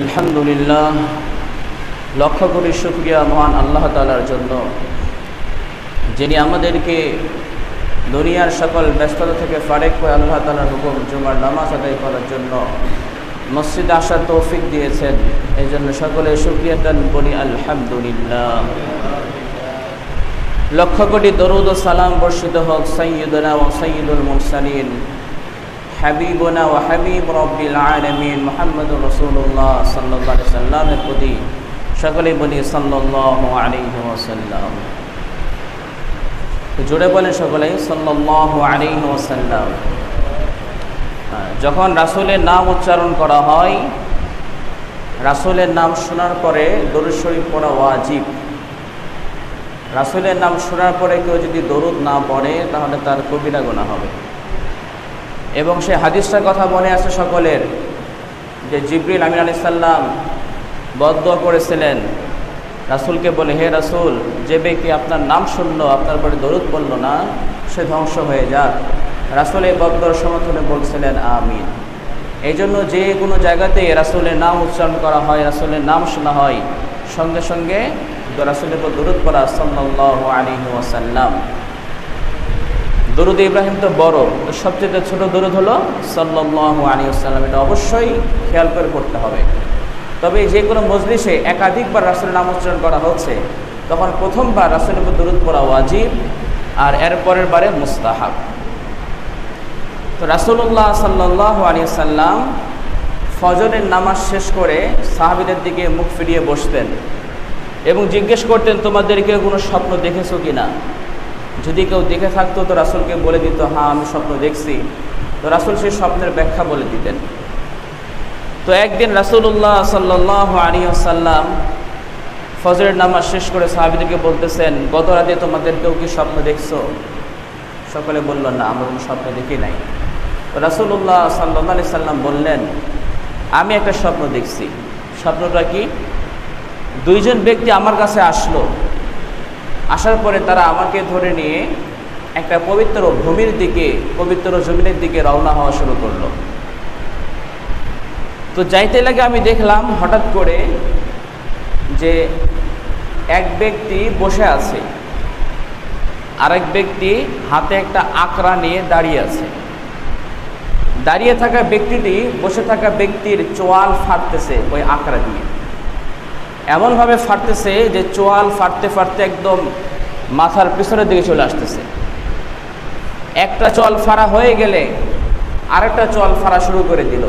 আলহামদুলিল্লাহ লক্ষ্য করি শুক্রিয়া মহান আল্লাহ তালার জন্য, যিনি আমাদেরকে দুনিয়ার সকল ব্যস্ততা থেকে ফারেক হয়ে আল্লাহ তালার হুকুম জুমার নামাজ আদায় করার জন্য মসজিদে আসার তৌফিক দিয়েছেন। এই জন্য সকলে শুক্রিয়াতান বলি আলহামদুলিল্লাহ। লক্ষ কোটি দরুদ ও সালাম বর্ষিত হোক সৈয়দনা ও সৈয়দুল মুরসালিন। হাবিবনা ও হাবিব রব্বিল আলমিন মোহাম্মদ রসুল্লাহ সাল্লাহ সাল্লামের প্রতি সকলেই বলি সাল্লাহ জোরে বলেন সাল্লাহ আলী যখন রাসুলের নাম উচ্চারণ করা হয়, রাসুলের নাম শোনার পরে দরুদ শরীফ পড়া ওয়াজিব। রাসুলের নাম শোনার পরে কেউ যদি দরুদ না পড়ে, তাহলে তার কবিরা গোনা হবে। এবং সে হাদিসটার কথা মনে আছে সকলের, যে জিবরিল আমিন আলি সাল্লাম বদ্ধ করেছিলেন। রাসুলকে বলে, হে রাসুল, যে ব্যক্তি আপনার নাম শুনলো, আপনার পরে দরুদ বলল না, সে ধ্বংস হয়ে যাক। রাসুল এই বদ্ধর সমর্থনে বলছিলেন, আমিন। এই জন্য যে কোনো জায়গাতে রাসুলের নাম উচ্চারণ করা হয়, রাসুলের নাম শোনা হয়, সঙ্গে সঙ্গে রাসুলের উপর দরুদ পড়া সাল্লাহ আলী ওয়াসাল্লাম। দরুদ ইব্রাহিম তো বড়, তো সবচেয়ে ছোট দরুদ হলো সাল্লাহ আলী আসসালাম এটা অবশ্যই খেয়াল করে করতে হবে। তবে যে কোনো মজলিসে একাধিকবার রাসুলের নাম উচ্চারণ করা হচ্ছে, তখন প্রথমবার রাসুলের উপর দরুদ পড়া ওয়াজিব আর এর পরের বারে মুস্তাহাব। তো রাসুল্লাহ সাল্লাহ আলী সাল্লাম ফজরের নামাজ শেষ করে সাহাবিদের দিকে মুখ ফিরিয়ে বসতেন এবং জিজ্ঞেস করতেন তোমাদেরকে কোনো স্বপ্ন দেখেছ কি না যদি কেউ দেখে থাকতো তো রাসুলকে বলে দিত হ্যাঁ আমি স্বপ্ন দেখছি। তো রাসুল সেই স্বপ্নের ব্যাখ্যা বলে দিতেন। তো একদিন রাসুল্লাহ সাল্লাহ আলী আসাল্লাম ফজরের নামাজ শেষ করে সাহাবিদেরকে বলতেছেন, গত রাতে তোমাদের কেউ কি স্বপ্ন দেখছ? সকলে বলল, না, আমরা কোনো স্বপ্ন দেখি নাই। রাসুল্লাহ সাল্লাহ আলি সাল্লাম বললেন, আমি একটা স্বপ্ন দেখছি। স্বপ্নটা কি? দুইজন ব্যক্তি আমার কাছে আসলো। আসার পরে তারা আমাকে ধরে নিয়ে একটা পবিত্র ভূমির দিকে, পবিত্র জমিনের দিকে রওনা হওয়া শুরু করল। তো যাইতে লাগে আমি দেখলাম হঠাৎ করে যে এক ব্যক্তি বসে আছে, আরেক ব্যক্তি হাতে একটা আকড়া নিয়ে দাঁড়িয়ে আছে। দাঁড়িয়ে থাকা ব্যক্তিটি, বসে থাকা ব্যক্তির চোয়াল ফাটতেছে ওই আকড়া দিয়ে। এমনভাবে ফাটতেছে যে চোয়াল ফাটতে ফাটতে একদম মাথার পিছনের দিকে চলে আসতেছে। একটা চোয়াল ফাড়া হয়ে গেলে আরেকটা চোয়াল ফাড়া শুরু করে দিল।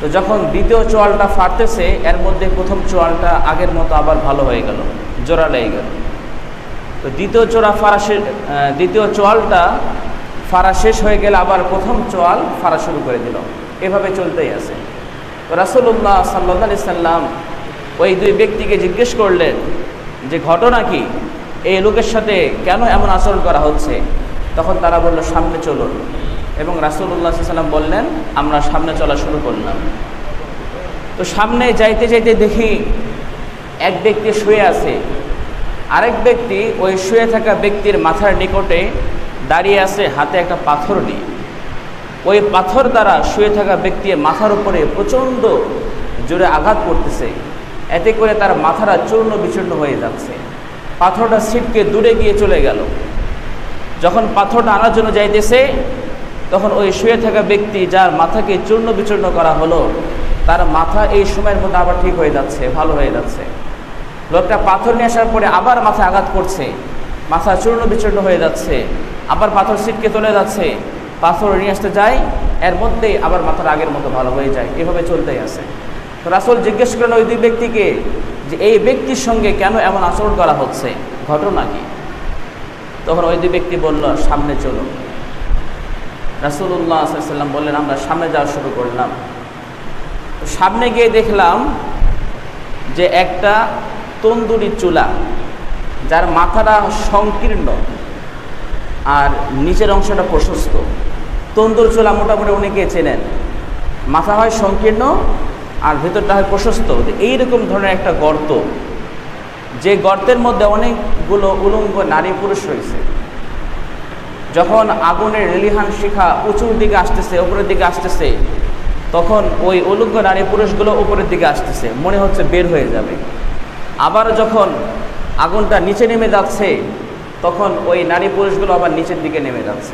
তো যখন দ্বিতীয় চোয়ালটা ফাটতেছে, এর মধ্যে প্রথম চোয়ালটা আগের মতো আবার ভালো হয়ে গেল, জোড়া লেগে গেল। তো দ্বিতীয় চোরা ফাড়া শেষ দ্বিতীয় চোয়ালটা ফাড়া শেষ হয়ে গেলে আবার প্রথম চোয়াল ফাড়া শুরু করে দিল। এভাবে চলতেই আছে। রাসুল্লাহ সাল্লাহ সাল্লাম ওই দুই ব্যক্তিকে জিজ্ঞেস করলেন যে ঘটনা কি? এই লোকের সাথে কেন এমন আচরণ করা হচ্ছে? তখন তারা বলল, সামনে চলুন। এবং রাসুল্লাহ সাল্লাম বললেন, আমরা সামনে চলা শুরু করলাম। তো সামনে যাইতে যাইতে দেখি এক ব্যক্তি শুয়ে আছে। আরেক ব্যক্তি ওই শুয়ে থাকা ব্যক্তির মাথার নিকটে দাঁড়িয়ে আছে, হাতে একটা পাথর নিয়ে। ওই পাথর দ্বারা শুয়ে থাকা ব্যক্তির মাথার উপরে প্রচণ্ড জোরে আঘাত করতেছে। এতে করে তার মাথাটা চূর্ণ বিচূর্ণ হয়ে যাচ্ছে। পাথরটা ছিটকে দূরে গিয়ে চলে গেল। যখন পাথরটা আনার জন্য যাইতেছে, তখন ওই শুয়ে থাকা ব্যক্তি যার মাথাকে চূর্ণ বিচূর্ণ করা হলো, তার মাথা এই সময়ের মধ্যে আবার ঠিক হয়ে যাচ্ছে, ভালো হয়ে যাচ্ছে। লোকটা পাথর নিয়ে আসার পরে আবার মাথা আঘাত করছে। মাথা চূর্ণ বিচূর্ণ হয়ে যাচ্ছে, আবার পাথর ছিটকে চলে যাচ্ছে। পাথর নিয়ে আসতে যায়, এর মধ্যেই আবার মাথার আগের মতো ভালো হয়ে যায়। এভাবে চলতেই আছে। রাসুল জিজ্ঞেস করেন ওই দুই ব্যক্তিকে যে এই ব্যক্তির সঙ্গে কেন এমন আচরণ করা হচ্ছে? ঘটনা কি? তখন ওই দুই ব্যক্তি বলল, সামনে চলুন রাসুল্লাহ সাল্লাম বললেন, আমরা সামনে যাওয়া শুরু করলাম। সামনে গিয়ে দেখলাম যে একটা তন্দুরি চুলা, যার মাথাটা সংকীর্ণ আর নিচের অংশটা প্রশস্ত। তন্দুর চুলা মোটামুটি অনেকে চেনেন? মাথা হয় সংকীর্ণ ভেতরটা হয় প্রশস্ত। এইরকম ধরনের একটা গর্ত। যে গর্তের মধ্যে অনেকগুলো উলঙ্গ নারী পুরুষ রয়েছে। যখন আগুনের রেলিহান শিখা উঁচুর দিকে আসতেছে, ওপরের দিকে আসতেছে, তখন ওই উলঙ্গ নারী পুরুষগুলো উপরের দিকে আসতেছে। মনে হচ্ছে বের হয়ে যাবে। আবার যখন আগুনটা নিচে নেমে যাচ্ছে, তখন ওই নারী পুরুষগুলো আবার নিচের দিকে নেমে যাচ্ছে।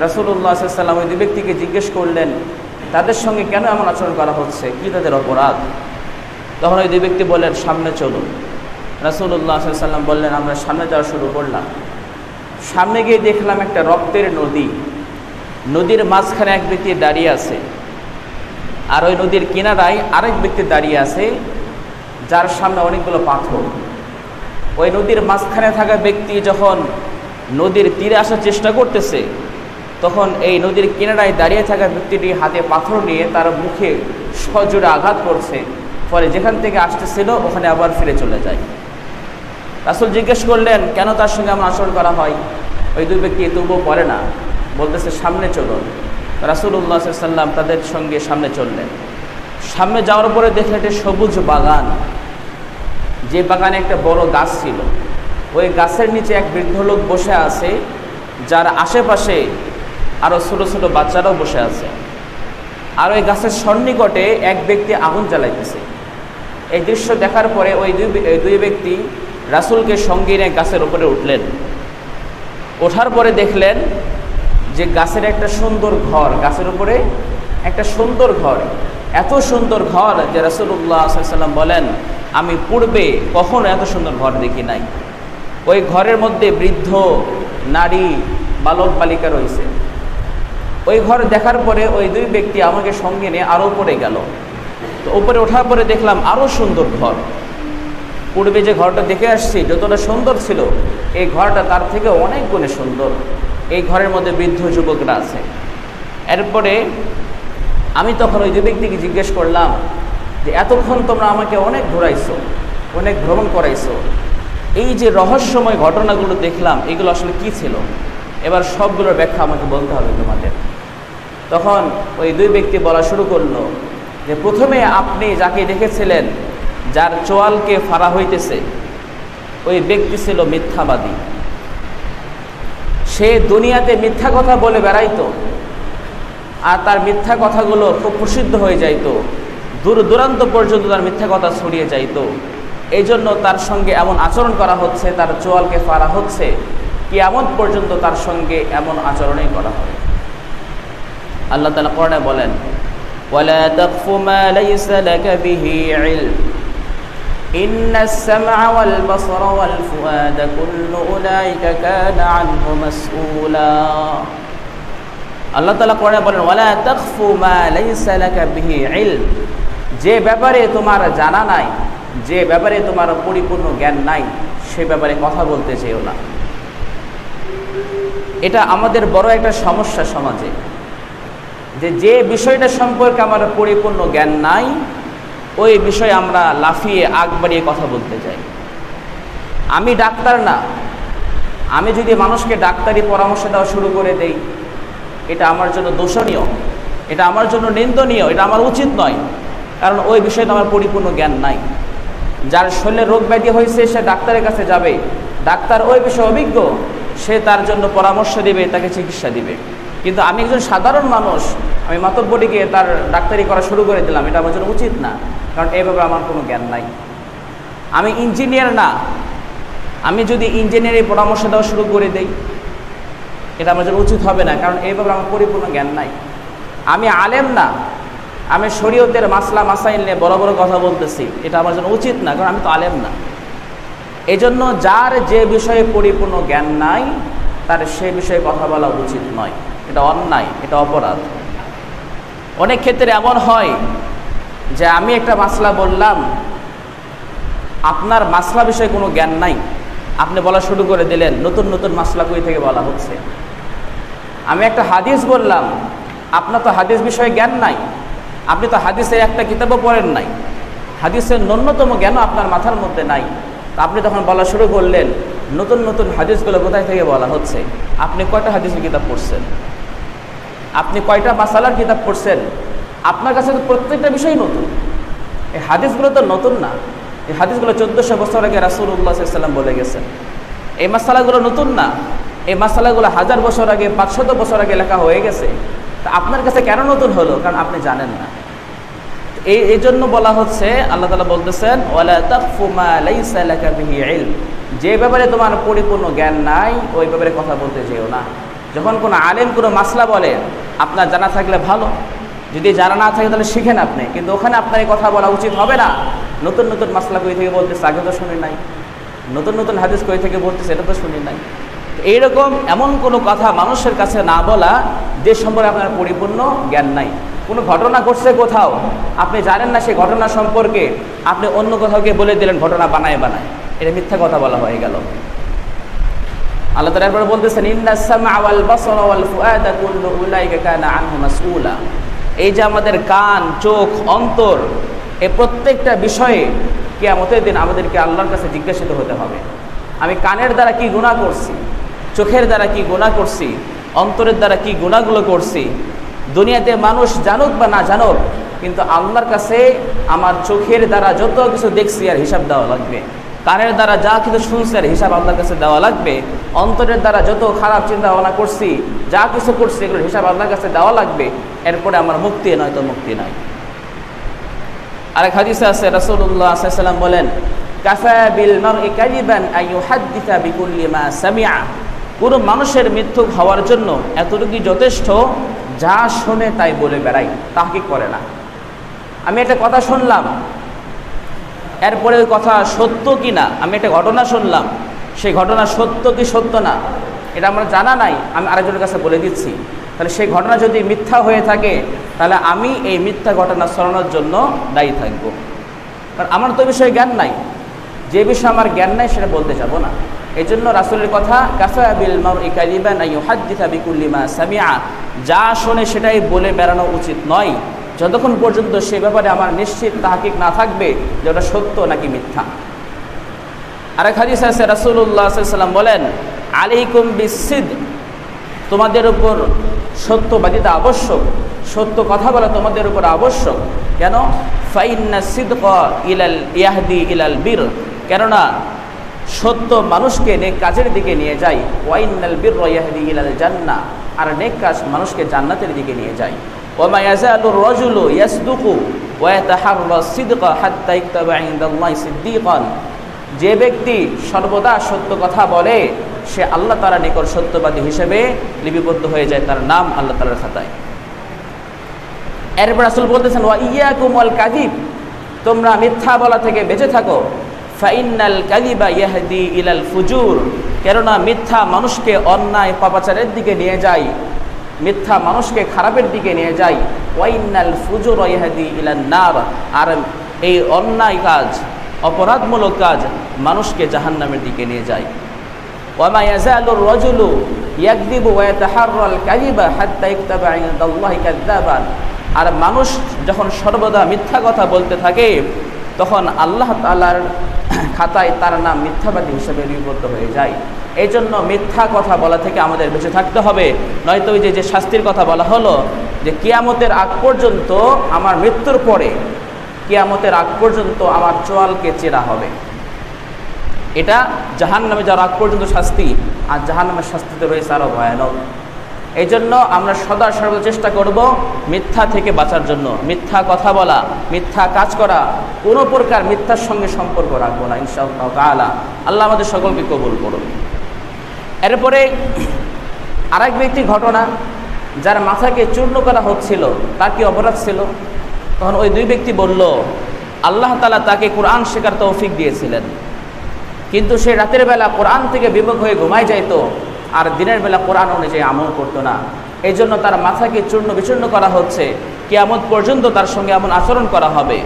রাসুল্লাহ সাল্লাম ওই দুই ব্যক্তিকে জিজ্ঞেস করলেন তাদের সঙ্গে কেন এমন আচরণ করা হচ্ছে? কি তাদের অপরাধ? তখন ওই দুই ব্যক্তি বললেন, সামনে চলুন। রাসুল্লাহ সাল্লাম বললেন, আমরা সামনে যাওয়া শুরু করলাম। সামনে গিয়ে দেখলাম একটা রক্তের নদী। নদীর মাঝখানে এক ব্যক্তি দাঁড়িয়ে আছে। আর ওই নদীর কিনারায় আরেক ব্যক্তি দাঁড়িয়ে আছে, যার সামনে অনেকগুলো পাথর। ওই নদীর মাঝখানে থাকা ব্যক্তি যখন নদীর তীরে আসার চেষ্টা করতেছে তখন এই নদীর কিনারায় দাঁড়িয়ে থাকা ব্যক্তিটি হাতে পাথর নিয়ে তার মুখে সজোরে আঘাত করছে। ফলে যেখান থেকে আসতেছিল, ওখানে আবার ফিরে চলে যায়। রাসুল জিজ্ঞেস করলেন, কেন তার সঙ্গে আমার আচরণ করা হয়? ওই দুই ব্যক্তি তবুও পড়ে না। বলতেছে, সামনে চলুন। রাসুল্লাহ সাল্লাম তাদের সঙ্গে সামনে চললেন। সামনে যাওয়ার পরে দেখলেন একটি সবুজ বাগান। যে বাগানে একটা বড় গাছ ছিল। ওই গাছের নিচে এক বৃদ্ধ লোক বসে আছে, যার আশেপাশে আরও ছোটো ছোটো বাচ্চারাও বসে আছে। আর ওই গাছের সন্নিকটে এক ব্যক্তি আগুন জ্বালাইতেছে। এই দৃশ্য দেখার পরে ওই দুই দুই ব্যক্তি রাসুলকে সঙ্গে নিয়ে গাছের উপরে উঠলেন। ওঠার পরে দেখলেন যে গাছের একটা সুন্দর ঘর, গাছের উপরে একটা সুন্দর ঘর। এত সুন্দর ঘর যে রাসুল্লাহ সাল্লাম বলেন, আমি পূর্বে কখনো এত সুন্দর ঘর দেখি নাই। ওই ঘরের মধ্যে বৃদ্ধ, নারী বালক বালিকা রয়েছে। ওই ঘর দেখার পরে ওই দুই ব্যক্তি আমাকে সঙ্গে নিয়ে আরও উপরে গেল। তো উপরে ওঠার পরে দেখলাম আরও সুন্দর ঘর। পূর্বে যে ঘরটা দেখে আসছি, যতটা সুন্দর ছিল, এই ঘরটা তার থেকে অনেক গুণে সুন্দর। এই ঘরের মধ্যে বৃদ্ধ যুবকরা আছে। এরপরে আমি তখন ওই দুই ব্যক্তিকে জিজ্ঞেস করলাম যে, এতক্ষণ তোমরা আমাকে অনেক ঘোরাইছো, অনেক ভ্রমণ করাইছো। এই যে রহস্যময় ঘটনাগুলো দেখলাম, এগুলো আসলে কি ছিল? এবার সবগুলোর ব্যাখ্যা আমাকে বলতে হবে তোমাদের। তখন ওই দুই ব্যক্তি বলা শুরু করল যে, প্রথমে আপনি যাকে দেখেছিলেন, যার চোয়ালকে ফাড়া হইতেছে, ওই ব্যক্তি ছিল মিথ্যাবাদী। সে দুনিয়াতে মিথ্যা কথা বলে বেড়াইতো, আর তার মিথ্যা কথাগুলো খুব প্রসিদ্ধ হয়ে যাইত। দূর দূরান্ত পর্যন্ত তার মিথ্যা কথা ছড়িয়ে যাইত। এই জন্য তার সঙ্গে এমন আচরণ করা হচ্ছে, তার চোয়ালকে ফাড়া হচ্ছে কি এমন পর্যন্ত তার সঙ্গে এমন আচরণই করা হবে আল্লাহ তালা কোরআনে বলেন ولا تقف ما ليس لك به علم إن السمع والبصر والفؤاد كل أولئك كان عنه مسؤولا আল্লাহ তালা কোরআনে বলেন ওয়ালা তাকফু মা লাইসা লাকা বিহি ইলম যে ব্যাপারে তোমার জানা নাই যে ব্যাপারে তোমার পরিপূর্ণ জ্ঞান নাই সে ব্যাপারে কথা বলতে চেয়েও না এটা আমাদের বড় একটা সমস্যা সমাজে। যে যে বিষয়টা সম্পর্কে আমার পরিপূর্ণ জ্ঞান নাই, ওই বিষয়ে আমরা লাফিয়ে আগ বাড়িয়ে কথা বলতে যাই আমি ডাক্তার না। আমি যদি মানুষকে ডাক্তারি পরামর্শ দেওয়া শুরু করে দেই, এটা আমার জন্য দোষণীয়। এটা আমার জন্য নিন্দনীয়। এটা আমার উচিত নয়। কারণ ওই বিষয়ে আমার পরিপূর্ণ জ্ঞান নাই। যার শরীরে রোগ ব্যাধি হয়েছে, সে ডাক্তারের কাছে যাবে। ডাক্তার ওই বিষয়ে অভিজ্ঞ। সে তার জন্য পরামর্শ দিবে, তাকে চিকিৎসা দিবে। কিন্তু আমি একজন সাধারণ মানুষ, আমি গিয়ে তার ডাক্তারি করা শুরু করে দিলাম, এটা আমার জন্য উচিত না, কারণ এইভাবে আমার কোনো জ্ঞান নাই। আমি ইঞ্জিনিয়ার না, আমি যদি ইঞ্জিনিয়ারিং পরামর্শ দেওয়া শুরু করে দেই, এটা আমার জন্য উচিত হবে না, কারণ এইভাবে আমার পরিপূর্ণ জ্ঞান নাই। আমি আলেম না, আমি শরীয়তের মাসলা মাসাইল নিয়ে বড় বড় কথা বলতেছি, এটা আমার জন্য উচিত না, কারণ আমি তো আলেম না। এজন্য যার যে বিষয়ে পরিপূর্ণ জ্ঞান নাই, তার সে বিষয়ে কথা বলা উচিত নয়। এটা অন্যায়, এটা অপরাধ। অনেক ক্ষেত্রে এমন হয় যে আমি একটা মাসলা বললাম, আপনার মাসলা বিষয়ে কোনো জ্ঞান নাই। আপনি বলা শুরু করে দিলেন, নতুন নতুন মাসলা কই থেকে বলা হচ্ছে? আমি একটা হাদিস বললাম, আপনার তো হাদিস বিষয়ে জ্ঞান নাই, আপনি তো হাদিসের একটা কিতাবও পড়েন নাই। হাদিসের ন্যূনতম জ্ঞানও আপনার মাথার মধ্যে নাই। আপনি তখন বলা শুরু করলেন, নতুন নতুন হাদিসগুলো কোথায় থেকে বলা হচ্ছে? আপনি কয়টা হাদিসের কিতাব পড়ছেন? আপনি কয়টা মাসালার কিতাব পড়ছেন? আপনার কাছে তো প্রত্যেকটা বিষয় নতুন। এই হাদিসগুলো তো নতুন না। এই হাদিসগুলো চোদ্দোশো বছর আগে রাসুল্লাহ সাল্লাম বলে গেছেন। এই মাসালাগুলো নতুন না। এই মাসালাগুলো হাজার বছর আগে, পাঁচশত বছর আগে লেখা হয়ে গেছে। তা আপনার কাছে কেন নতুন হলো? কারণ আপনি জানেন না। এই এই জন্য বলা হচ্ছে, আল্লাহ তালা বলতেছেন যে ব্যাপারে তোমার পরিপূর্ণ জ্ঞান নাই, ওই ব্যাপারে কথা বলতে যেও না। যখন কোনো আলেম, কোনো মাসলা বলে, আপনার জানা থাকলে ভালো। যদি জানা না থাকে তাহলে শিখেন আপনি। কিন্তু ওখানে আপনার এই কথা বলা উচিত হবে না। নতুন নতুন মাসলা কই থেকে বলতেছে, আগে তো শুনি নাই। নতুন নতুন হাদিস কই থেকে বলতেছে, এটা তো শুনি নাই। এইরকম এমন কোনো কথা মানুষের কাছে না বলা, যে সম্পর্কে আপনার পরিপূর্ণ জ্ঞান নাই। কোনো ঘটনা ঘটছে কোথাও, আপনি জানেন না সেই ঘটনা সম্পর্কে, আপনি অন্য কোথাওকে বলে দিলেন, ঘটনা বানায় বানায়। এটা মিথ্যা কথা বলা হয়ে গেল। আল্লাহ তাআলা এরপরে বলতেছেন এই যে আমাদের কান, চোখ, অন্তর এই প্রত্যেকটা বিষয়ে কিয়ামতের দিন আমাদেরকে আল্লাহর কাছে জিজ্ঞাসিত হতে হবে। আমি কানের দ্বারা কি গুণা করছি? চোখের দ্বারা কি গুণা করছি? অন্তরের দ্বারা কি গুণাগুলো করছি? দুনিয়াতে মানুষ জানুক বা না জানুক, কিন্তু আল্লাহর কাছে আমার চোখের দ্বারা যত কিছু দেখছি আর হিসাব দেওয়া লাগবে, কানের দ্বারা যা কিছু শুনছি আর হিসাব আল্লাহর কাছে দেওয়া লাগবে, অন্তরের দ্বারা যত খারাপ চিন্তা ভাবনা করছি, যা কিছু করছি এগুলোর হিসাব আল্লাহর কাছে দেওয়া লাগবে, এরপরে আমার মুক্তি নয় তো মুক্তি নয় আরেক হাদিসে আছে, রাসূলুল্লাহ সাল্লাম বলেন, কাফা বিল মারই আই কোনো মানুষের মৃত্যু হওয়ার জন্য এতটুকুই যথেষ্ট যা শোনে তাই বলে বেড়াই তাহকিক করে না? আমি একটা কথা শুনলাম, এরপরে ওই কথা সত্য কি না? আমি একটা ঘটনা শুনলাম, সেই ঘটনা সত্য কি সত্য না? এটা আমার জানা নাই, আমি আরেকজনের কাছে বলে দিচ্ছি। তাহলে সেই ঘটনা যদি মিথ্যা হয়ে থাকে, তাহলে আমি এই মিথ্যা ঘটনা সরানোর জন্য দায়ী থাকব। কারণ আমার তো বিষয়ে জ্ঞান নাই। যে বিষয়ে আমার জ্ঞান নাই, সেটা বলতে যাব না। এই জন্য রাসুলের কথা সামিয়া যা শোনে সেটাই বলে বেড়ানো উচিত নয়। যতক্ষণ পর্যন্ত সে ব্যাপারে আমার নিশ্চিত তাহাকিক না থাকবে যে ওটা সত্য নাকি মিথ্যা। আরেক হাদিস আছে রাসুল্লাহ বলেন, আলাইকুম বিসিদ। তোমাদের উপর সত্যবাদিতা আবশ্যক, সত্য কথা বলা তোমাদের উপর আবশ্যক। কেন? ফাইন্না সিদ্ক ইলাল ইয়াহদি ইলাল বীর। কেননা সত্য মানুষকে নেক কাজের দিকে নিয়ে যায়। ওয়াইনাল বীর ইয়াহদি ইলাল জান্না আর নেক কাজ মানুষকে জান্নাতের দিকে নিয়ে যায়। যে ব্যক্তি সর্বদা সত্য কথা বলে, সে আল্লাহ তারা নিকট সত্যবাদী হিসেবে লিপিবদ্ধ হয়ে যায়, তার নাম আল্লাহ তালার খাতায়। এরপর আসল বলতেছেন, ওয়া ইয়া কুমল কাদিব তোমরা মিথ্যা বলা থেকে বেঁচে থাকো। ফাইনাল কাদিবা ইয়াহদি ইলাল ফুজুর। কেননা মিথ্যা মানুষকে অন্যায় পাপাচারের দিকে নিয়ে যায়। মিথ্যা মানুষকে খারাপের দিকে নিয়ে যায়। ওয়াইনাল ফুজুর ইয়াহদি ইলান নার। আর এই অন্যায় কাজ, অপরাধমূলক কাজ মানুষকে জাহান্নামের দিকে নিয়ে যায়। ওয়ামা ইয়াজালুর রাজুলু ইয়াকদিবু ওয়া ইয়াতাহাররাল কাযিবা হাত্তা ইকতাবা ইনদাল্লাহি কাযযাবান। আর মানুষ যখন সর্বদা মিথ্যা কথা বলতে থাকে তখন আল্লাহ তাআলার খাতায় তার নাম মিথ্যাবাদী হিসেবে লিপিবদ্ধ হয়ে যায়। এই জন্য মিথ্যা কথা বলা থেকে আমাদের বেঁচে থাকতে হবে। নয়তো ওই যে যে শাস্তির কথা বলা হলো যে, কিয়ামতের আগ পর্যন্ত আমার মৃত্যুর পরে কিয়ামতের আগ পর্যন্ত আমার চোয়ালকে চেরা হবে। এটা জাহান নামে যাওয়ার আগ পর্যন্ত শাস্তি, আর জাহান নামের শাস্তিতে রয়েছে আরও ভয়ানক। এই জন্য আমরা সদা সর্বদা চেষ্টা করব মিথ্যা থেকে বাঁচার জন্য। মিথ্যা কথা বলা, মিথ্যা কাজ করা, কোনো প্রকার মিথ্যার সঙ্গে সম্পর্ক রাখব না, ইনশাআল্লাহ তালা আল্লাহ আমাদের সকলকে কবুল করুন। এরপরে আরেক ব্যক্তি ঘটনা, যার মাথাকে চূর্ণ করা হচ্ছিল, তার কি অপরাধ ছিল? তখন ওই দুই ব্যক্তি বলল, আল্লাহ তালা তাকে কোরআন শেখার তৌফিক দিয়েছিলেন। কিন্তু সে রাতের বেলা কোরআন থেকে বিমুখ হয়ে ঘুমায় যাইতো। আর দিনের বেলা কোরআন অনুযায়ী আমল করতো না। এই জন্য তার মাথাকে চূর্ণ বিচূর্ণ করা হচ্ছে। কেয়ামত পর্যন্ত তার সঙ্গে এমন আচরণ করা হবে।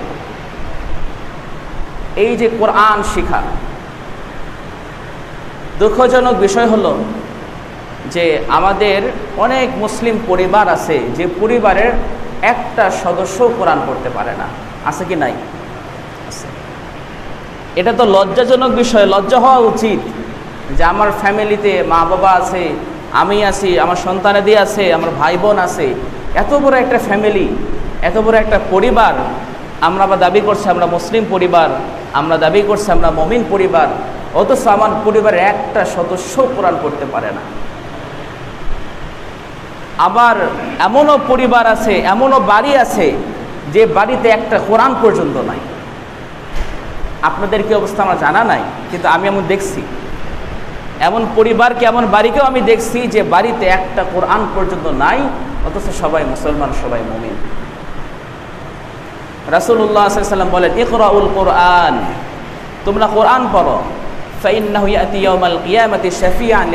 এই যে কোরআন শিখা, দুঃখজনক বিষয় হলো যে আমাদের অনেক মুসলিম পরিবার আছে যে পরিবারের একটা সদস্য কোরআন পড়তে পারে না। আছে কি নাই? এটা তো লজ্জাজনক বিষয়, লজ্জা হওয়া উচিত। যে আমার ফ্যামিলিতে মা বাবা আছে, আমি আছি, আমার সন্তানাদি আছে, আমার ভাই বোন আছে। এত বড় একটা ফ্যামিলি, এত বড় একটা পরিবার আমরা আবার দাবি করছি আমরা মুসলিম পরিবার, আমরা দাবি করছি আমরা মমিন পরিবার, অথচ আমার পরিবারের একটা সদস্য কোরআন করতে পারে না। আবার এমনও পরিবার আছে, এমনও বাড়ি আছে, যে বাড়িতে একটা কোরআন পর্যন্ত নাই। আপনাদের কি অবস্থা আমার জানা নাই? কিন্তু আমি এমন দেখছি। এমন পরিবারকে, এমন বাড়িকেও আমি দেখছি যে বাড়িতে একটা কোরআন পর্যন্ত নাই, অথচ সবাই মুসলমান, সবাই মুমিন। রাসুল্লাহ সাল্লাম বলেন, ইকরাউল কোরআন। তোমরা কোরআন পড়ো। ফাইন্নাহু ইয়াতি ইয়াউমাল কিয়ামাতি শাফিআন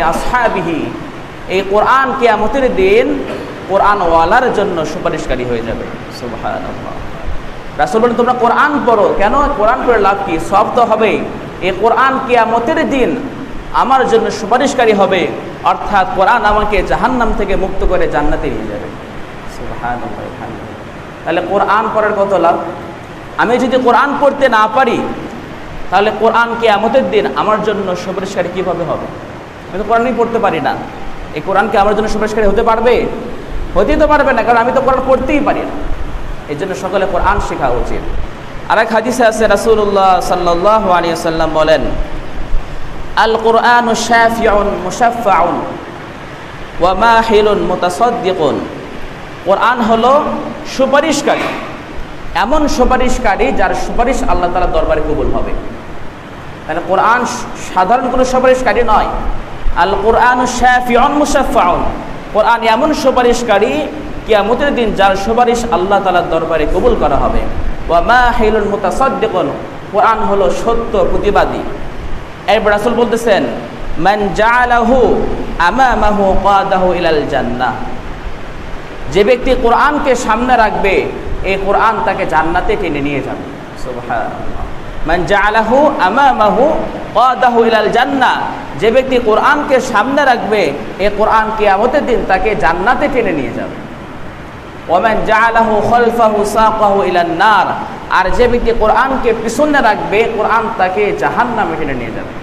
এই কোরআন কিয়ামতের দিন কোরআনওয়ালার জন্য সুপারিশকারী হয়ে যাবে। সুবহানাল্লাহ। রাসূল তোমরা কোরআন পড়ো। কেন? কোরআন পড়ে লাভ কি? সব তো হবেই। এই কোরআন কিয়ামতের দিন আমার জন্য সুপারিশকারী হবে। অর্থাৎ কোরআন আমাকে জাহান্নাম থেকে মুক্ত করে জান্নাতে নিয়ে যাবে। তাহলে কোরআন পড়ার কত লাভ? আমি যদি কোরআন পড়তে না পারি, তাহলে কোরআন কিয়ামতের দিন আমার জন্য সুপারিশকারী কীভাবে হবে? আমি তো কোরআনই পড়তে পারি না। এই কোরআনকে আমার জন্য সুপারিশকারী হতে পারবে? হতেই তো পারবে না, কারণ আমি তো কোরআন পড়তেই পারি না। এই জন্য সকলে কোরআন শেখা উচিত। আর এক হাদিসে আছে রাসুল্লাহ সাল্লাহ আলী সাল্লাম বলেন আল কোরআন শাফিউন মুশাফাউন ওয়া মাহিলুন, মুতাসাদ্দিকুন। কোরআন হলো সুপারিশকারী। এমন সুপারিশকারী যার সুপারিশ আল্লাহ তালা দরবারে কবুল হবে। তাহলে কোরআন সাধারণ কোনো সুপারিশকারী নয়। আল কোরআন শাফিউন মুশাফাউন কোরআন এমন সুপারিশকারী কিয়ামতের দিন যার সুপারিশ আল্লাহ তালার দরবারে কবুল করা হবে। ওয়া মা হিলুল মুতাসাদ্দিকুন। কোরআন হলো সত্য প্রতিবাদী। এরপর রাসূল বলতেছেন, মান জাআলাহু আমামাহু কাদাহু ইলাল জান্নাহ। যে ব্যক্তি কোরআনকে সামনে রাখবে, এই কোরআন তাকে জান্নাতে টেনে নিয়ে যাবে। মান জাআলাহু আমামাহু কাদাহু ইলাল জান্নাহ। যে ব্যক্তি কোরআনকে সামনে রাখবে এই কোরআন কিয়ামতের দিন তাকে জান্নাতে টেনে নিয়ে যাবে। ওমান জাআলাহু খলফাহু সাকাহু ইলান নার। আর যে ব্যক্তি কোরআনকে পিছনে রাখবে, কোরআন তাকে জাহান্নামে টেনে নিয়ে যাবে।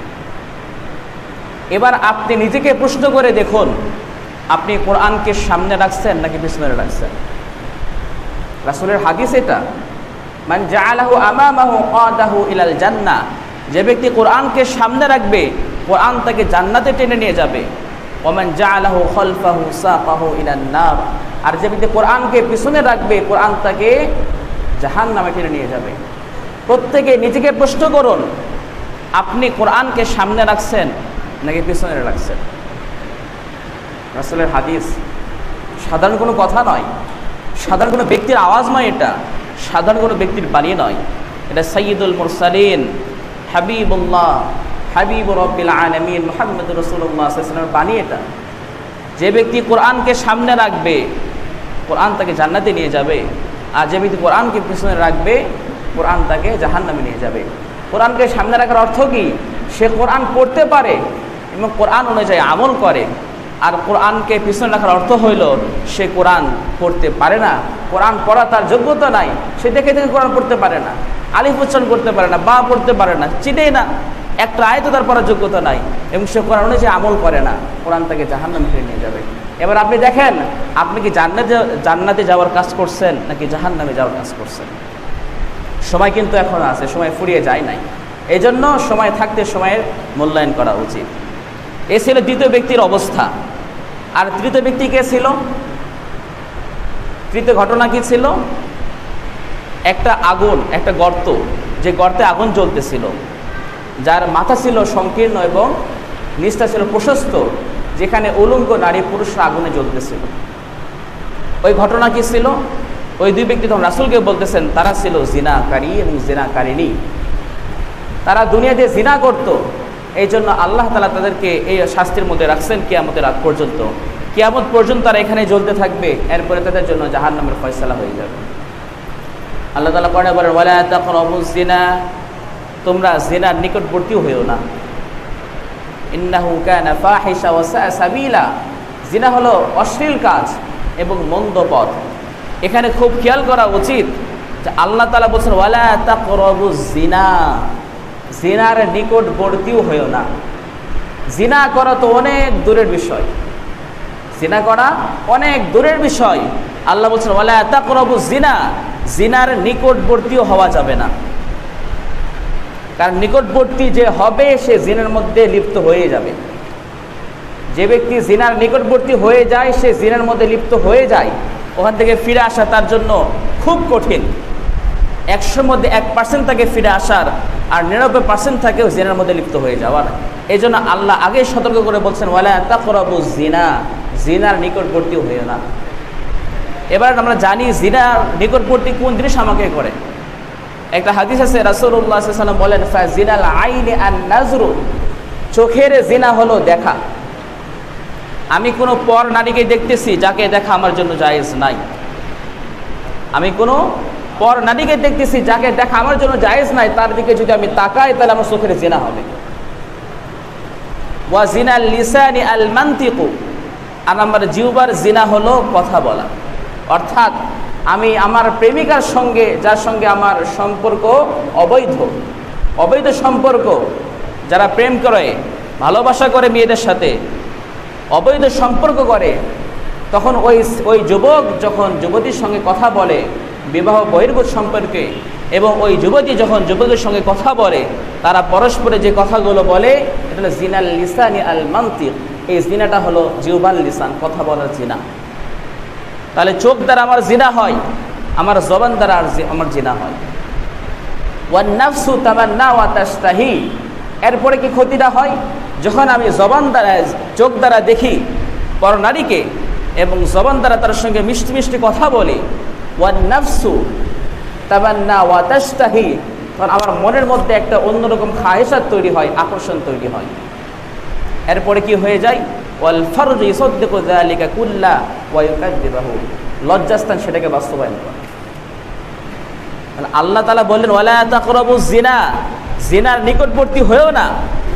এবার আপনি নিজেকে প্রশ্ন করে দেখুন, আপনি কোরআনকে সামনে রাখছেন নাকি পিছনে রাখছেন? রাসূলের হাদিস এটা, মান জাআলাহু আমামাহু কাদাহু ইলাল জান্নাহ যে ব্যক্তি কোরআনকে সামনে রাখবে, কোরআন তাকে জান্নাতে টেনে নিয়ে যাবে। ওমান জাআলাহু খলফাহু সাকাহু ইলান নার আর যে ব্যক্তি কোরআনকে পিছনে রাখবে, কোরআন তাকে জাহান নামে টেনে নিয়ে যাবে। প্রত্যেকে নিজেকে প্রশ্ন করুন, আপনি কোরআনকে সামনে রাখছেন নাকি পিছনে রাখছেন রাসূলের হাদিস, সাধারণ কোনো কথা নয়। সাধারণ কোনো ব্যক্তির আওয়াজ নয় এটা। সাধারণ কোনো ব্যক্তির বাণী নয়। এটা সৈয়দুল মুরসালিন, হাবিবুল্লাহ, হাবিব রব্বিল আলমিন মোহাম্মদ রসুল্লাহ সাল্লামের বাণী এটা। যে ব্যক্তি কোরআনকে সামনে রাখবে, কোরআন তাকে জান্নাতে নিয়ে যাবে। আর যে ব্যক্তি কোরআনকে পিছনে রাখবে, কোরআন তাকে জাহান্নামে নিয়ে যাবে। কোরআনকে সামনে রাখার অর্থ কি? সে কোরআন পড়তে পারে এবং কোরআন অনুযায়ী আমল করে। আর কোরআনকে পিছনে রাখার অর্থ হইল, সে কোরআন পড়তে পারে না। কোরআন পড়া তার যোগ্যতা নাই, সে দেখে দেখে কোরআন পড়তে পারে না। আলিফ উচ্চারণ করতে পারে না, বা পড়তে পারে না, চিনেই না। একটা আয়ত তার পড়ার যোগ্যতা নাই, এবং সে কোরআন অনুযায়ী আমল করে না। কোরআন তাকে জাহান্নাম ফিরে নিয়ে যাবে। এবার আপনি দেখেন, আপনি কি জান্নাতে জান্নাতে যাওয়ার কাজ করছেন, নাকি জাহান্নামে যাওয়ার কাজ করছেন? সময় কিন্তু এখন আছে, সময় ফুরিয়ে যায় নাই। এই জন্য সময় থাকতে সময়ের মূল্যায়ন করা উচিত। এ ছিল দ্বিতীয় ব্যক্তির অবস্থা। আর তৃতীয় ব্যক্তি কে ছিল? তৃতীয় ঘটনা কি ছিল? একটা আগুন, একটা গর্ত, যে গর্তে আগুন জ্বলতেছিল। যার মাথা ছিল সংকীর্ণ এবং নিষ্ঠা ছিল প্রশস্ত, যেখানে উলঙ্গ নারী পুরুষরা আগুনে জ্বলতেছিল। ওই ঘটনা কি ছিল? ওই দুই ব্যক্তি তখন রাসুলকে বলতেছেন, তারা ছিল জিনাকারী এবং জিনাকারিনী তারা দুনিয়াতে জিনা করত এই জন্য আল্লাহ তালা তাদেরকে এই শাস্তির মধ্যে রাখছেন কিয়ামতের রাত পর্যন্ত। কিয়ামত পর্যন্ত তারা এখানে জ্বলতে থাকবে, এরপরে তাদের জন্য জাহান নামের ফয়সলা হয়ে যাবে। আল্লাহ তালা পরে বলেন, ওয়ালা তখন জিনা তোমরা জেনার নিকটবর্তীও হয়েও না। সাবিলা। জিনা হলো অশ্লীল কাজ এবং মন্দ পথ। এখানে খুব খেয়াল করা উচিত যে আল্লাহ তালা বলছেন, ওয়ালা তাকরাবু জিনা জিনার নিকটবর্তীও হয়েও না। জিনা করা তো অনেক দূরের বিষয়। জিনা করা অনেক দূরের বিষয়। আল্লাহ বলছেন, ওয়ালা তাকরাবু জিনা। জিনার নিকটবর্তীও হওয়া যাবে না। কারণ নিকটবর্তী যে হবে, সে জিনের মধ্যে লিপ্ত হয়ে যাবে। যে ব্যক্তি জিনার নিকটবর্তী হয়ে যায়, সে জিনার মধ্যে লিপ্ত হয়ে যায়। ওখান থেকে ফিরে আসা তার জন্য খুব কঠিন। একশোর মধ্যে এক পার্সেন্ট তাকে ফিরে আসার আর নিরানব্বই পার্সেন্ট থাকেও জিনার মধ্যে লিপ্ত হয়ে যাওয়ার এই জন্য আল্লাহ আগে সতর্ক করে বলছেন, ওয়ালা তাকরাবু জিনা জিনার নিকটবর্তী হয়ে না। এবার আমরা জানি জিনার নিকটবর্তী কোন জিনিস আমাকে করে। একটা হাদিস আছে সাল্লাল্লাহু বলেন, ফাজিনাল আইনি আন নাজরু চোখের জিনা হলো দেখা। আমি কোনো পর নারীকে দেখতেছি যাকে দেখা আমার জন্য জায়েজ নাই। আমি কোনো পর নারীকে দেখতেছি, যাকে দেখা আমার জন্য জায়েজ নাই, তার দিকে যদি আমি তাকাই, তাহলে আমার চোখের জিনা হবে। ওয়া জিনা লিসানি আল মান্তিকু। আর আমার জিউবার জিনা হলো কথা বলা। অর্থাৎ আমি আমার প্রেমিকার সঙ্গে, যার সঙ্গে আমার সম্পর্ক অবৈধ অবৈধ সম্পর্ক, যারা প্রেম করে, ভালোবাসা করে মেয়েদের সাথে, অবৈধ সম্পর্ক করে, তখন ওই ওই যুবক যখন যুবতীর সঙ্গে কথা বলে বিবাহ বহির্ভূত সম্পর্কে এবং ওই যুবতী যখন যুবকের সঙ্গে কথা বলে, তারা পরস্পরে যে কথাগুলো বলে, এটা জিনাল লিসানি আল মান্তিক। এই জিনাটা হলো জিউবাল লিসান, কথা বলার জিনা। তাহলে চোখ দ্বারা আমার জিনা হয়, আমার জবান দ্বারা আর আমার জিনা হয়। ওয়ান নাফসু তামান্না ওয়া এরপরে কি ক্ষতিটা হয়? যখন আমি জবান দ্বারা, চোখ দ্বারা দেখি পর নারীকে এবং জবান দ্বারা তার সঙ্গে মিষ্টি মিষ্টি কথা বলি ওয়ান নাফসু ওয়া তাস্তাহি তখন আমার মনের মধ্যে একটা অন্যরকম খাহেসাত তৈরি হয়, আকর্ষণ তৈরি হয়। এরপরে কি হয়ে যায়? ওয়াল ফারজ ইসদ্দিকু যালিকা কুল্লা ওয়া লজ্জাস্থান সেটাকে বাস্তবায়ন করে। আল্লাহ তালা বললেন, ওয়ালা তাকরাবু জিনা জিনার নিকটবর্তী হয়েও না।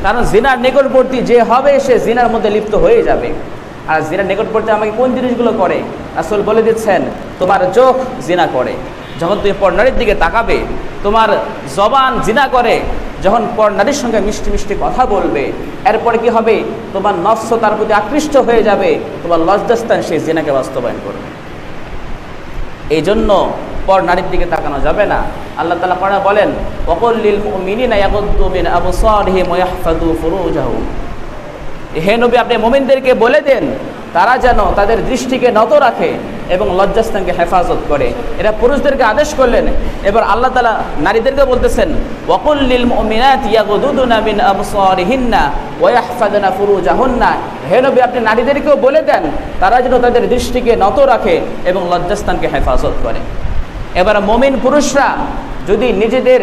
কারণ জিনার নিকটবর্তী যে হবে, সে জিনার মধ্যে লিপ্ত হয়ে যাবে। আর জিনার নিকটবর্তী আমাকে কোন জিনিসগুলো করে? আসল বলে দিচ্ছেন, তোমার চোখ জিনা করে। যখন তুমি পর্নারীর দিকে তাকাবে, তোমার জবান জিনা করে। যখন পর্নারীর সঙ্গে মিষ্টি মিষ্টি কথা বলবে, এরপরে কি হবে? তোমার নফস তার প্রতি আকৃষ্ট হয়ে যাবে। তোমার লজ্জাস্থান সেই জিনাকে বাস্তবায়ন করবে। এই জন্য পর নারীর দিকে তাকানো যাবে না। আল্লাহ তালা পড়া বলেন অকল্লিল মিনিনা ইয়াগুদ্দু মিন আবসারিহিম ওয়া ইয়াহফাযু ফুরুজাহুম। হে নবী, আপনি মোমিনদেরকে বলে দেন, তারা যেন তাদের দৃষ্টিকে নত রাখে এবং লজ্জাস্থানকে হেফাজত করে। এরা পুরুষদেরকে আদেশ করলেন। এবার আল্লাহ তালা নারীদেরকে বলতেছেন ওয়াকুল্লিল মিন ফুরুজাহুন্না। হে নবী, আপনি নারীদেরকেও বলে দেন, তারা যেন তাদের দৃষ্টিকে নত রাখে এবং লজ্জাস্থানকে হেফাজত করে। এবার মমিন পুরুষরা যদি নিজেদের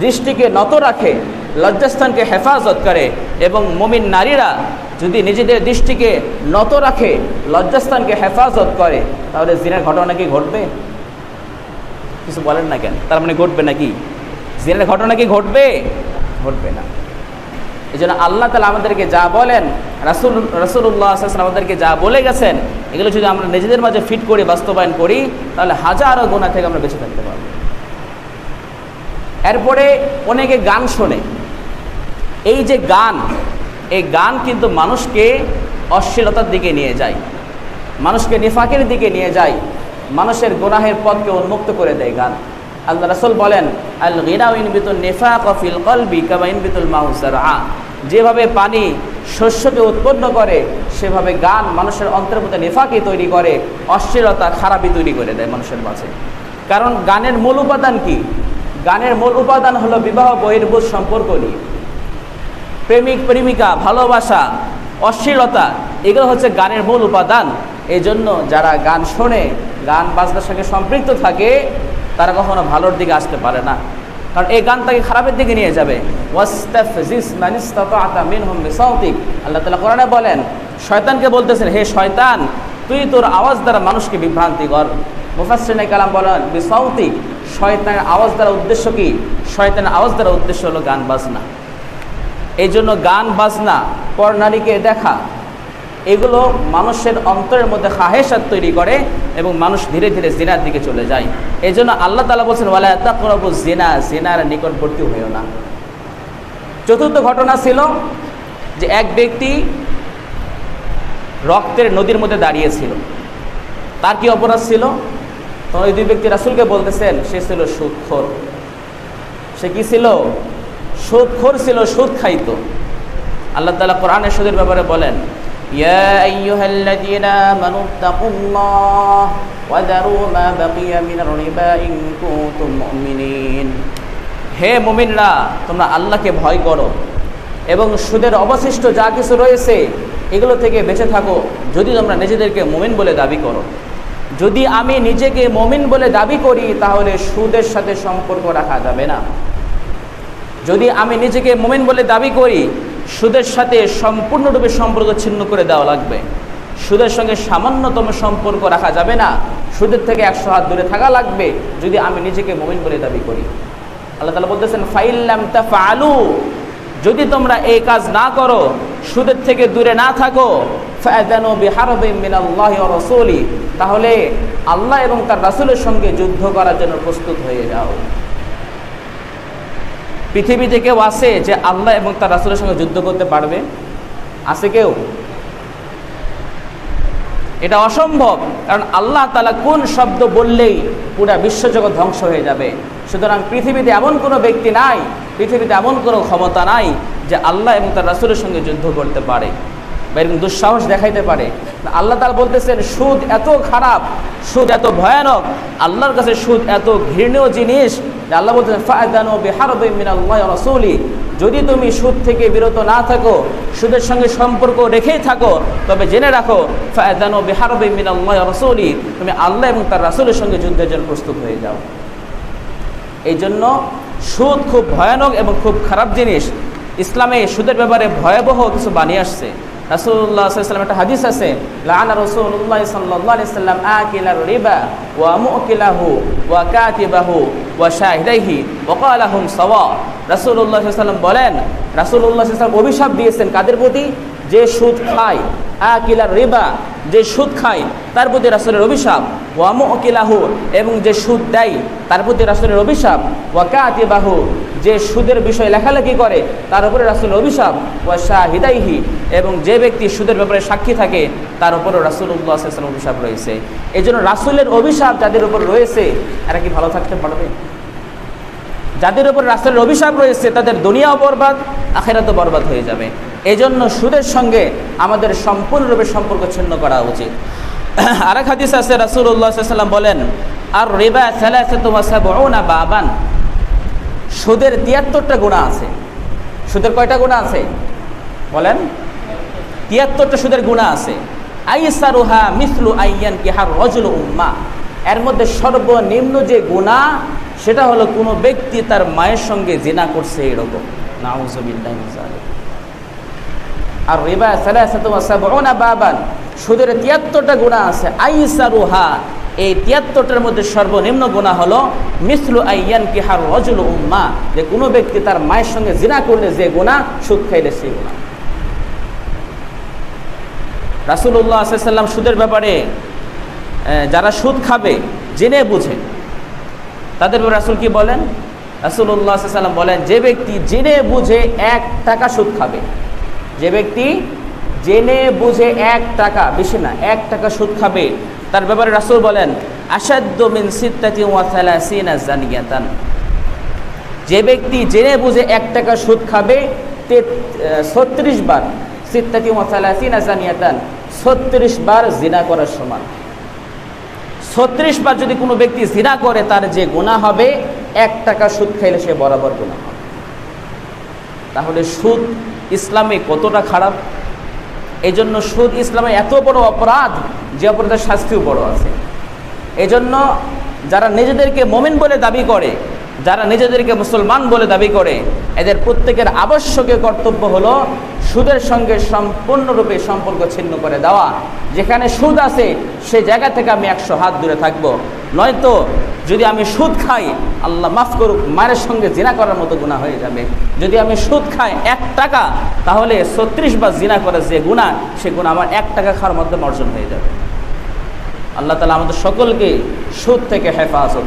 দৃষ্টিকে নত রাখে লজ্জাস্থানকে হেফাজত করে এবং মমিন নারীরা যদি নিজেদের দৃষ্টিকে নত রাখে লজ্জাস্থানকে হেফাজত করে, তাহলে জিনের ঘটনা কি ঘটবে? কিছু বলেন না কেন? তার মানে ঘটবে নাকি? জিনের ঘটনা কি ঘটবে? ঘটবে না। এই জন্য আল্লাহ তালা আমাদেরকে যা বলেন, রাসুল রাসুল্লাহ আসলাম আমাদেরকে যা বলে গেছেন, এগুলো যদি আমরা নিজেদের মাঝে ফিট করে, বাস্তবায়ন করি, তাহলে হাজারো গোনা থেকে আমরা বেঁচে থাকতে পারব। এরপরে অনেকে গান শোনে। এই যে গান, এই গান কিন্তু মানুষকে অশ্লীলতার দিকে নিয়ে যায়, মানুষকে নিফাকের দিকে নিয়ে যায়, মানুষের গোনাহের পথকে উন্মুক্ত করে দেয় গান। আল্লাহ রাসুল বলেন, আল গিনাউ ইনবিতুল নিফাক ফিল কলবি কামা ইনবিতুল মাউজারআ যেভাবে পানি শস্যকে উৎপন্ন করে, সেভাবে গান মানুষের অন্তরের মধ্যে নেফাকি তৈরি করে, অশ্লীলতা, খারাপই তৈরি করে দেয় মানুষের মাঝে। কারণ গানের মূল উপাদান কি? গানের মূল উপাদান হলো বিবাহ, বহির্ভূত সম্পর্ক নিয়ে। প্রেমিক, প্রেমিকা, ভালোবাসা, অশ্লীলতা, এগুলো হচ্ছে গানের মূল উপাদান। এই জন্য যারা গান শোনে, গান বাজনার সঙ্গে সম্পৃক্ত থাকে, তারা কখনো ভালোর দিকে আসতে পারে না। কারণ এই গান তাকে খারাপের দিকে নিয়ে যাবে। আল্লাহ তালা কোরআনে বলেন, শয়তানকে বলতেছেন, হে শয়তান, তুই তোর আওয়াজ দ্বারা মানুষকে বিভ্রান্তি কর। মুফাসসিরিনে কালাম বলেন, বিসাউতিক, শয়তানের আওয়াজ দ্বারা উদ্দেশ্য কি? শয়তানের আওয়াজ দ্বারা উদ্দেশ্য হলো গান বাজনা। এই জন্য গান, বাজনা পর নারীকে দেখা, এগুলো মানুষের অন্তরের মধ্যে খাহেসাত তৈরি করে এবং মানুষ ধীরে ধীরে জিনার দিকে চলে যায়। এই জন্য আল্লাহ তালা বলছেন, ওয়ালা তাকরাবু জিনা জিনার নিকটবর্তী হয়েও না। চতুর্থ ঘটনা ছিল যে এক ব্যক্তি রক্তের নদীর মধ্যে দাঁড়িয়েছিল। তার কি অপরাধ ছিল? তখন ওই দুই ব্যক্তি রাসুলকে বলতেছেন, সে ছিল সুদখোর সে কি ছিল? সুদখোর ছিল, সুদ খাইত। আল্লাহ তালা কোরআনে সুদের ব্যাপারে বলেন হে মুমিনরা, তোমরা আল্লাহকে ভয় করো এবং সুদের অবশিষ্ট যা কিছু রয়েছে এগুলো থেকে বেঁচে থাকো, যদি তোমরা নিজেদেরকে মুমিন বলে দাবি করো। যদি আমি নিজেকে মমিন বলে দাবি করি, তাহলে সুদের সাথে সম্পর্ক রাখা যাবে না। যদি আমি নিজেকে মোমেন বলে দাবি করি, সুদের সাথে সম্পূর্ণরূপে সম্পর্ক ছিন্ন করে দেওয়া লাগবে। সুদের সঙ্গে সামান্যতম সম্পর্ক রাখা যাবে না। সুদের থেকে একশো হাত দূরে থাকা লাগবে, যদি আমি নিজেকে মোমিন বলে দাবি করি। আল্লাহ তালা বলতেছেন ফাইল্লাম তা ফালু যদি তোমরা এই কাজ না করো, সুদের থেকে দূরে না থাকো তাহলে আল্লাহ এবং তার রাসুলের সঙ্গে যুদ্ধ করার জন্য প্রস্তুত হয়ে যাও। পৃথিবীতে কেউ আসে যে আল্লাহ এবং তার রাসুলের সঙ্গে যুদ্ধ করতে পারবে, আছে কেউ? এটা অসম্ভব, কারণ আল্লাহ তালা কোন শব্দ বললেই পুরা বিশ্বজগৎ ধ্বংস হয়ে যাবে। সুতরাং পৃথিবীতে এমন কোনো ব্যক্তি নাই, পৃথিবীতে এমন কোনো ক্ষমতা নাই যে আল্লাহ এবং তার রাসুলের সঙ্গে যুদ্ধ করতে পারে। বা এরকম দুঃসাহস দেখাইতে পারে। আল্লাহ তালা বলতেছেন, সুদ এত খারাপ, সুদ এত ভয়ানক, আল্লাহর কাছে সুদ এত ঘৃণীয় জিনিস আল্লাহ বলতেছেন, ফায়দানো রসৌলি, যদি তুমি সুদ থেকে বিরত না থাকো, সুদের সঙ্গে সম্পর্ক রেখেই থাকো, তবে জেনে রাখো, ফায়দানো বেহারবে মিনাল্লাহ রসৌলি, তুমি আল্লাহ এবং তার রাসুলের সঙ্গে যুদ্ধের জন্য প্রস্তুত হয়ে যাও। এই জন্য সুদ খুব ভয়ানক এবং খুব খারাপ জিনিস। ইসলামে সুদের ব্যাপারে ভয়াবহ কিছু বানিয়ে আসছে। রাসুল্লাহ সাল্লাম একটা হাদিস আছে লানা রসুল্লাহ সাল্লাহ সাল্লাম আকিলার রিবা ওয়া মুকিলাহু ওয়া কাতিবাহু ওয়া শাহিদাইহি ওকালাহুম সওয়া। রাসুল্লাহ সাল্লাম বলেন রাসুল্লাহ সাল্লাম অভিশাপ দিয়েছেন কাদের প্রতি? যে সুদ খায়, আকিলার রিবা, যে সুদ খায়, তার প্রতি রাসুলের অভিশাপ। ওয়ামু অকিলাহু এবং যে সুদ দেয়, তার প্রতি রাসুলের অভিশাপ। ওয়াকাতি বাহু যে সুদের বিষয় লেখালেখি করে, তার উপরে রাসুলের অভিশাপ। ওয়া শাহিদাইহি, এবং যে ব্যক্তি সুদের ব্যাপারে সাক্ষী থাকে, তার উপরও রাসুল্লাহ আসলাম অভিশাপ রয়েছে। এই জন্য রাসুলের অভিশাপ যাদের উপর রয়েছে, এরা কি ভালো থাকতে পারবে? যাদের উপর রাসুলের অভিশাপ রয়েছে, তাদের দুনিয়াও বরবাদ, আখেরাতও বরবাদ হয়ে যাবে। এই জন্য সুদের সঙ্গে আমাদের সম্পূর্ণরূপে সম্পর্ক ছিন্ন করা উচিত। আরেক হাদিস আছে রাসুল্লাহাম বলেন আর রেবা না বাবান। সুদের তিয়াত্তরটা গুণা আছে। সুদের কয়টা গুণা আছে? বলেন, তিয়াত্তরটা সুদের গুণা আছে। আইসারুহা মিসলু আইয়ান কিহার রজুল উম্মা। এর মধ্যে সর্বনিম্ন যে গুণা, সেটা হলো কোনো ব্যক্তি তার মায়ের সঙ্গে জেনা করছে এরকম। নাউজবিল্লাহ আর রিবা সালাসাতুনা বাবান। সুদের তিয়াত্তরটা গুণা আছে। আইসারুহা। এই তিয়াত্তরটার মধ্যে সর্বনিম্ন গুণা হলো মিসলু আইয়ান কি হার রজুল উম্মা। যে কোনো ব্যক্তি তার মায়ের সঙ্গে জিনা করলে যে গুণা, সুদ খাইলে সেই গুণা। রাসুল্লাহ আসাল্লাম সুদের ব্যাপারে যারা সুদ খাবে, জেনে বুঝে। তাদের রাসুল কি বলেন? রাসুল্লাহ সাল্লাম বলেন, যে ব্যক্তি জেনে বুঝে এক টাকা সুদ খাবে যে ব্যক্তি জেনে বুঝে এক টাকা, বেশি না, এক টাকা সুদ খাবে, তার ব্যাপারে রাসুল বলেন আসাদ্য মিন জানিয়াতান। যে ব্যক্তি জেনে বুঝে এক টাকা সুদ খাবে ছত্রিশ বার সিত্তাতি ওয়াসালাসিনা জানিয়াতান, ছত্রিশ বার জিনা করার সমান। ছত্রিশ বার যদি কোনো ব্যক্তি জিনা করে, তার যে গুণা হবে, এক টাকা সুদ খাইলে সে বরাবর গুণা হবে। তাহলে সুদ ইসলামে কতটা খারাপ? এই জন্য সুদ ইসলামে এত বড় অপরাধ, যে অপরাধের শাস্তিও বড় আছে। এজন্য যারা নিজেদেরকে মোমেন বলে দাবি করে যারা নিজেদেরকে মুসলমান বলে দাবি করে, এদের প্রত্যেকের আবশ্যকীয় কর্তব্য হলো সুদের সঙ্গে সম্পূর্ণরূপে সম্পর্ক ছিন্ন করে দেওয়া। যেখানে সুদ আছে, সে জায়গা থেকে আমি একশো হাত দূরে থাকব। নয়তো যদি আমি সুদ খাই, আল্লাহ মাফ করুক, মায়ের সঙ্গে জিনা করার মতো গুণা হয়ে যাবে। যদি আমি সুদ খাই এক টাকা, তাহলে ছত্রিশ বার জিনা করে যে গুণা সে গুণা আমার এক টাকা খাওয়ার মধ্যে অর্জন হয়ে যাবে। আল্লাহ তালা আমাদের সকলকে সুদ থেকে হেফাজত